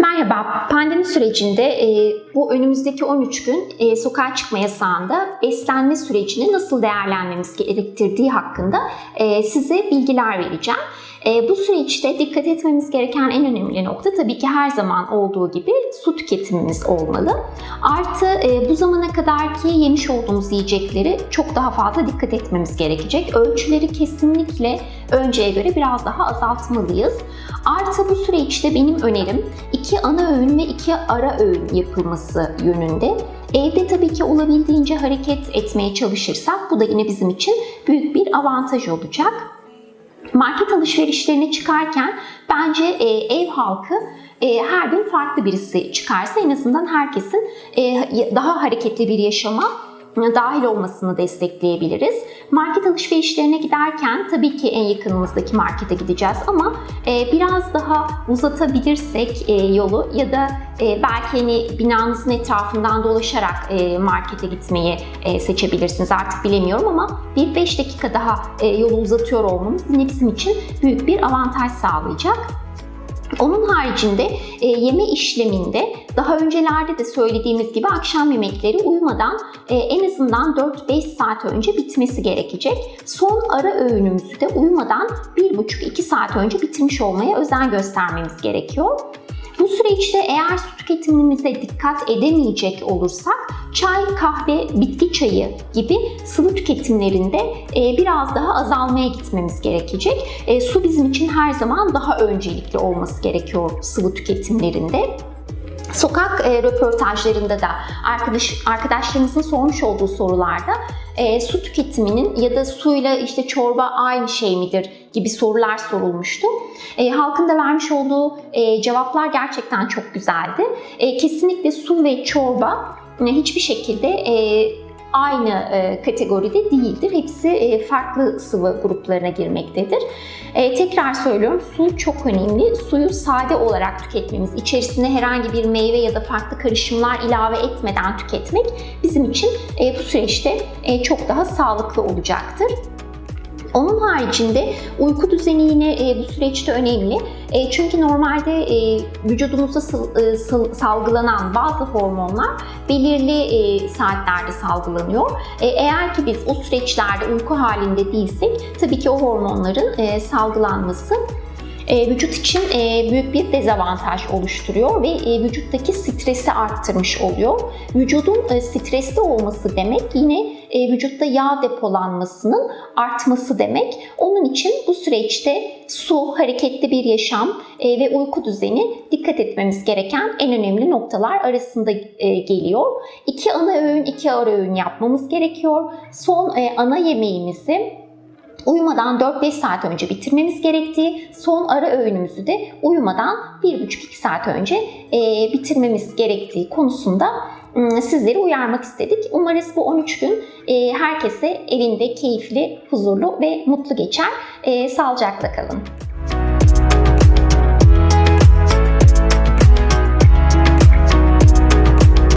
Merhaba, pandemi sürecinde e, bu önümüzdeki 13 gün e, sokağa çıkma yasağında beslenme sürecini nasıl değerlenmemiz gerektirdiği hakkında e, size bilgiler vereceğim. E, bu süreçte dikkat etmemiz gereken en önemli nokta tabii ki her zaman olduğu gibi su tüketimimiz olmalı. Artı e, bu zamana kadarki yemiş olduğumuz yiyecekleri çok daha fazla dikkat etmemiz gerekecek. Ölçüleri kesinlikle önceye göre biraz daha azaltmalıyız. Artı bu süreçte benim önerim iki ana öğün ve iki ara öğün yapılması yönünde. Evde tabii ki olabildiğince hareket etmeye çalışırsak bu da yine bizim için büyük bir avantaj olacak. Market alışverişlerine çıkarken bence e, ev halkı e, her gün farklı birisi çıkarsa en azından herkesin e, daha hareketli bir yaşama dahil olmasını destekleyebiliriz. Market alışverişlerine giderken tabii ki en yakınımızdaki markete gideceğiz ama e, biraz daha uzatabilirsek e, yolu ya da e, belki hani binanızın etrafından dolaşarak markete gitmeyi seçebilirsiniz. Artık bilemiyorum ama bir 5 dakika daha yolu uzatıyor olmamız yine bizim için büyük bir avantaj sağlayacak. Onun haricinde e, yeme işleminde daha öncelerde de söylediğimiz gibi akşam yemekleri uyumadan e, en azından 4-5 saat önce bitmesi gerekecek. Son ara öğünümüzü de uyumadan 1,5-2 saat önce bitirmiş olmaya özen göstermemiz gerekiyor. Bu süreçte eğer su tüketimimize dikkat edemeyecek olursak çay, kahve, bitki çayı gibi sıvı tüketimlerinde e, biraz daha azalmaya gitmemiz gerekecek. E, su bizim için her zaman daha öncelikli olması gerekiyor sıvı tüketimlerinde. Sokak e, röportajlarında da arkadaş arkadaşlarımızın sormuş olduğu sorularda e, su tüketiminin ya da suyla işte çorba aynı şey midir gibi sorular sorulmuştu. E, halkın da vermiş olduğu e, cevaplar gerçekten çok güzeldi. E, kesinlikle su ve çorba e, hiçbir şekilde e, aynı e, kategoride değildir. Hepsi e, farklı sıvı gruplarına girmektedir. E, tekrar söylüyorum su çok önemli. Suyu sade olarak tüketmemiz, içerisine herhangi bir meyve ya da farklı karışımlar ilave etmeden tüketmek bizim için e, bu süreçte çok daha sağlıklı olacaktır. Onun haricinde uyku düzeni yine e, bu süreçte önemli. E, çünkü normalde e, vücudumuzda sal, e, sal, salgılanan bazı hormonlar belirli e, saatlerde salgılanıyor. E, eğer ki biz o süreçlerde uyku halinde değilsek tabii ki o hormonların e, salgılanması e, vücut için e, büyük bir dezavantaj oluşturuyor ve e, vücuttaki stresi arttırmış oluyor. Vücudun e, stresli olması demek yine e, vücutta yağ depolanmasının artması demek. Onun için bu süreçte su, hareketli bir yaşam e, ve uyku düzeni dikkat etmemiz gereken en önemli noktalar arasında e, geliyor. İki ana öğün, iki ara öğün yapmamız gerekiyor. Son e, ana yemeğimizi uyumadan 4-5 saat önce bitirmemiz gerektiği, son ara öğünümüzü de uyumadan 1,5-2 saat önce e, bitirmemiz gerektiği konusunda sizleri uyarmak istedik. Umarız bu 13 gün e, herkese evinde keyifli, huzurlu ve mutlu geçer. E, sağlıcakla kalın.